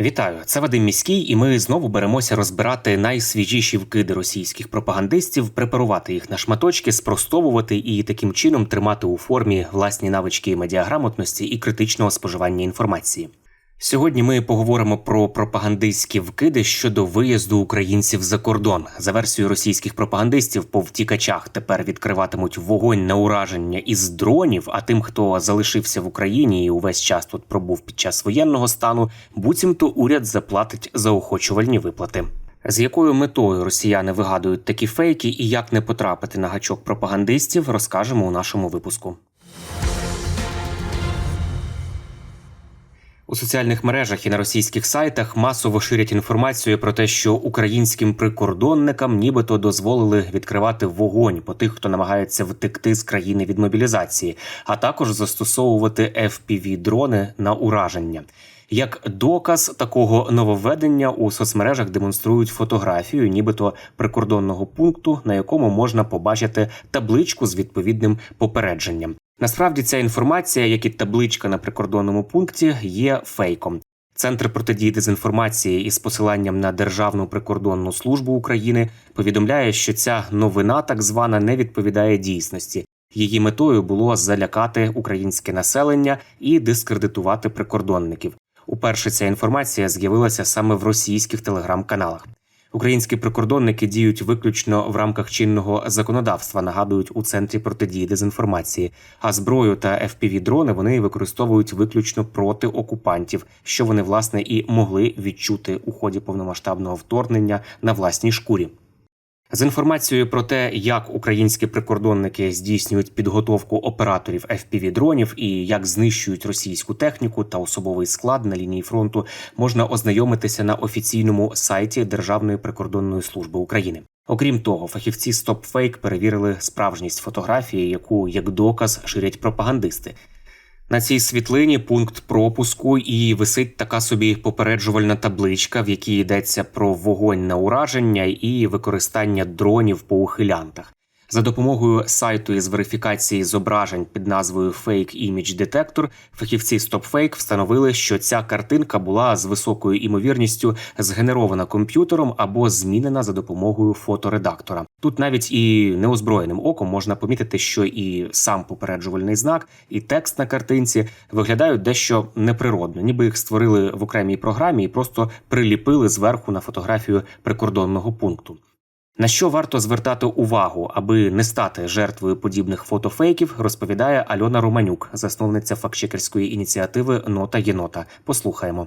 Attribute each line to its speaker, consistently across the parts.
Speaker 1: Вітаю, це Вадим Міський, і ми знову беремося розбирати найсвіжіші вкиди російських пропагандистів, препарувати їх на шматочки, спростовувати і таким чином тримати у формі власні навички медіаграмотності і критичного споживання інформації. Сьогодні ми поговоримо про пропагандистські вкиди щодо виїзду українців за кордон. За версією російських пропагандистів, по втікачах тепер відкриватимуть вогонь на ураження із дронів. А тим, хто залишився в Україні і увесь час тут пробув під час воєнного стану, буцімто уряд заплатить заохочувальні виплати. З якою метою росіяни вигадують такі фейки і як не потрапити на гачок пропагандистів, розкажемо у нашому випуску. У соціальних мережах і на російських сайтах масово ширять інформацію про те, що українським прикордонникам нібито дозволили відкривати вогонь по тих, хто намагається втекти з країни від мобілізації, а також застосовувати fpv дрони на ураження. Як доказ такого нововведення у соцмережах демонструють фотографію, нібито прикордонного пункту, на якому можна побачити табличку з відповідним попередженням. Насправді ця інформація, як і табличка на прикордонному пункті, є фейком. Центр протидії дезінформації із посиланням на Державну прикордонну службу України повідомляє, що ця новина, так звана, не відповідає дійсності. Її метою було залякати українське населення і дискредитувати прикордонників. Уперше ця інформація з'явилася саме в російських телеграм-каналах. Українські прикордонники діють виключно в рамках чинного законодавства, нагадують у центрі протидії дезінформації. А зброю та fpv дрони вони використовують виключно проти окупантів, що вони власне і могли відчути у ході повномасштабного вторгнення на власній шкурі. З інформацією про те, як українські прикордонники здійснюють підготовку операторів fpv дронів і як знищують російську техніку та особовий склад на лінії фронту, можна ознайомитися на офіційному сайті Державної прикордонної служби України. Окрім того, фахівці StopFake перевірили справжність фотографії, яку як доказ ширять пропагандисти. На цій світлині пункт пропуску і висить така собі попереджувальна табличка, в якій йдеться про вогонь на ураження і використання дронів по ухилянтах. За допомогою сайту із верифікації зображень під назвою Fake Image Detector фахівці StopFake встановили, що ця картинка була з високою імовірністю згенерована комп'ютером або змінена за допомогою фоторедактора. Тут навіть і неозброєним оком можна помітити, що і сам попереджувальний знак, і текст на картинці виглядають дещо неприродно, ніби їх створили в окремій програмі і просто приліпили зверху на фотографію прикордонного пункту. На що варто звертати увагу, аби не стати жертвою подібних фотофейків, розповідає Альона Романюк, засновниця фактчекерської ініціативи Нота Єнота. Послухаємо.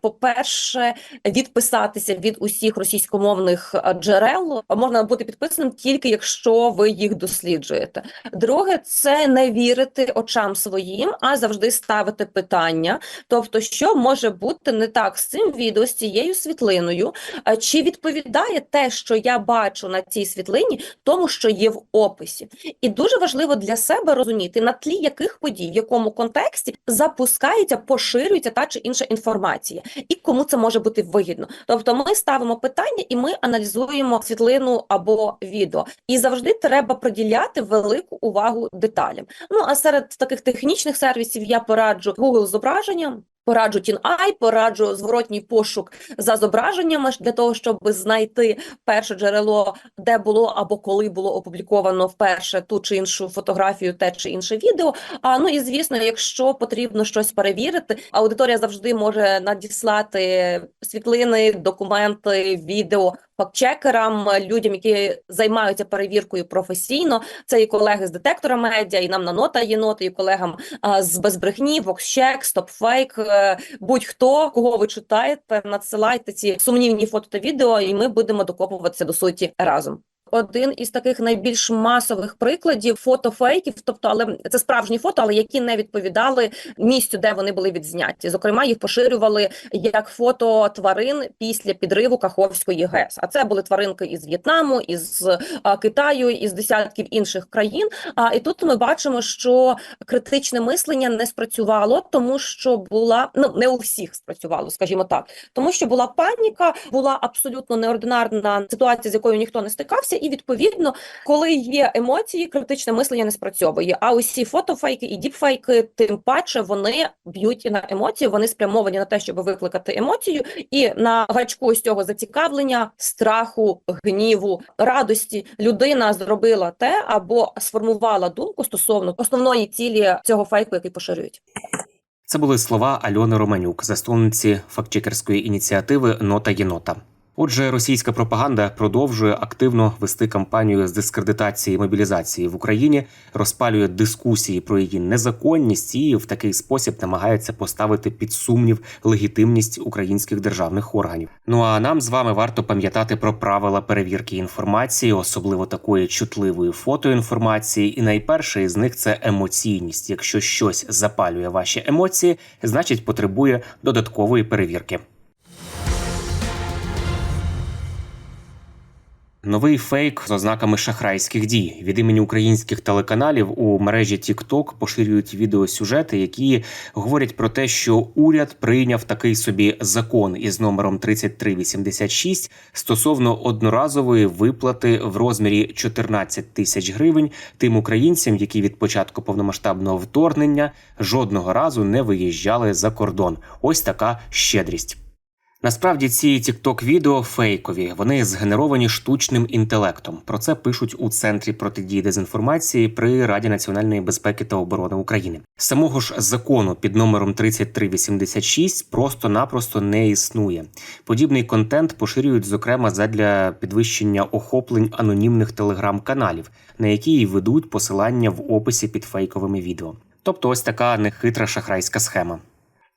Speaker 2: По-перше, відписатися від усіх російськомовних е, джерел можна бути підписаним тільки якщо ви їх досліджуєте. Друге, це не вірити очам своїм, а завжди ставити питання. Тобто, що може бути не так з цим відео, з цією світлиною, Е, чи відповідає те, що я бачу на цій світлині, тому що є в описі. І дуже важливо для себе розуміти, на тлі яких подій, в якому контексті запускається, поширюється та чи інша інформація, і кому це може бути вигідно. Тобто, ми ставимо питання і ми аналізуємо світлину або відео. І завжди треба приділяти велику увагу деталям. Ну а серед таких технічних сервісів я пораджу Google зображення. Пораджу TinEye, пораджу зворотній пошук за зображеннями для того, щоб знайти перше джерело, де було або коли було опубліковано вперше ту чи іншу фотографію, те чи інше відео. А ну і звісно, якщо потрібно щось перевірити, аудиторія завжди може надіслати світлини, документи, відео фактчекерам, людям, які займаються перевіркою професійно. Це і колеги з детектора медіа, і нам на нота єноти, і колегам а, з безбрехні, Воксчек, Стопфейк, е, будь-хто, кого ви читаєте, надсилайте ці сумнівні фото та відео, і ми будемо докопуватися до суті разом. Один із таких найбільш масових прикладів фотофейків, тобто, але це справжні фото, але які не відповідали місцю, де вони були відзняті. Зокрема, їх поширювали як фото тварин після підриву Каховської ГЕС. А це були тваринки із В'єтнаму, із Китаю, із десятків інших країн. А і тут ми бачимо, що критичне мислення не спрацювало, тому що була ну не у всіх спрацювало, скажімо так, тому що була паніка, була абсолютно неординарна ситуація, з якою ніхто не стикався, і відповідно, коли є емоції, критичне мислення не спрацьовує. А усі фотофейки і діпфейки, тим паче, вони б'ють на емоції, вони спрямовані на те, щоб викликати емоцію, і на гачку ось цього зацікавлення, страху, гніву, радості людина зробила те або сформувала думку стосовно основної цілі цього фейку, який поширюють.
Speaker 1: Це були слова Альони Романюк, засновниці фактчекерської ініціативи Нота Єнота. Отже, російська пропаганда продовжує активно вести кампанію з дискредитації мобілізації в Україні, розпалює дискусії про її незаконність і в такий спосіб намагається поставити під сумнів легітимність українських державних органів. Ну а нам з вами варто пам'ятати про правила перевірки інформації, особливо такої чутливої фотоінформації. І найперше із них це емоційність. Якщо щось запалює ваші емоції, значить потребує додаткової перевірки. Новий фейк з ознаками шахрайських дій від імені українських телеканалів у мережі TikTok поширюють відеосюжети, які говорять про те, що уряд прийняв такий собі закон із номером 3386 стосовно одноразової виплати в розмірі 14 тисяч гривень тим українцям, які від початку повномасштабного вторгнення жодного разу не виїжджали за кордон. Ось така щедрість. Насправді ці TikTok відео фейкові, вони згенеровані штучним інтелектом. Про це пишуть у центрі протидії дезінформації при Раді національної безпеки та оборони України. Самого ж закону під номером 3386 просто-напросто не існує. Подібний контент поширюють зокрема задля підвищення охоплень анонімних телеграм-каналів, на які й ведуть посилання в описі під фейковими відео. Тобто, ось така нехитра шахрайська схема.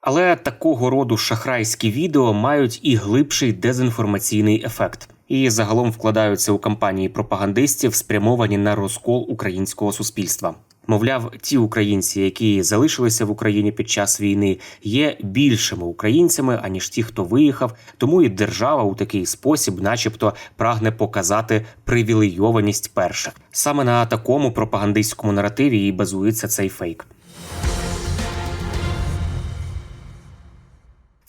Speaker 1: Але такого роду шахрайські відео мають і глибший дезінформаційний ефект, і загалом вкладаються у кампанії пропагандистів, спрямовані на розкол українського суспільства. Мовляв, ті українці, які залишилися в Україні під час війни, є більшими українцями аніж ті, хто виїхав. Тому і держава у такий спосіб, начебто, прагне показати привілейованість перших. Саме на такому пропагандистському наративі і базується цей фейк.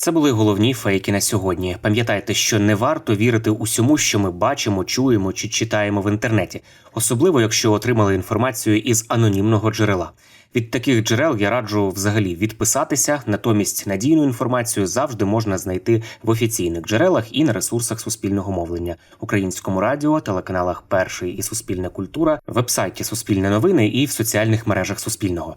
Speaker 1: Це були головні фейки на сьогодні. Пам'ятайте, що не варто вірити усьому, що ми бачимо, чуємо чи читаємо в інтернеті, особливо якщо отримали інформацію із анонімного джерела. Від таких джерел я раджу взагалі відписатися. Натомість надійну інформацію завжди можна знайти в офіційних джерелах і на ресурсах суспільного мовлення, українському радіо, телеканалах Перший і Суспільна культура, вебсайті Суспільне новини і в соціальних мережах Суспільного.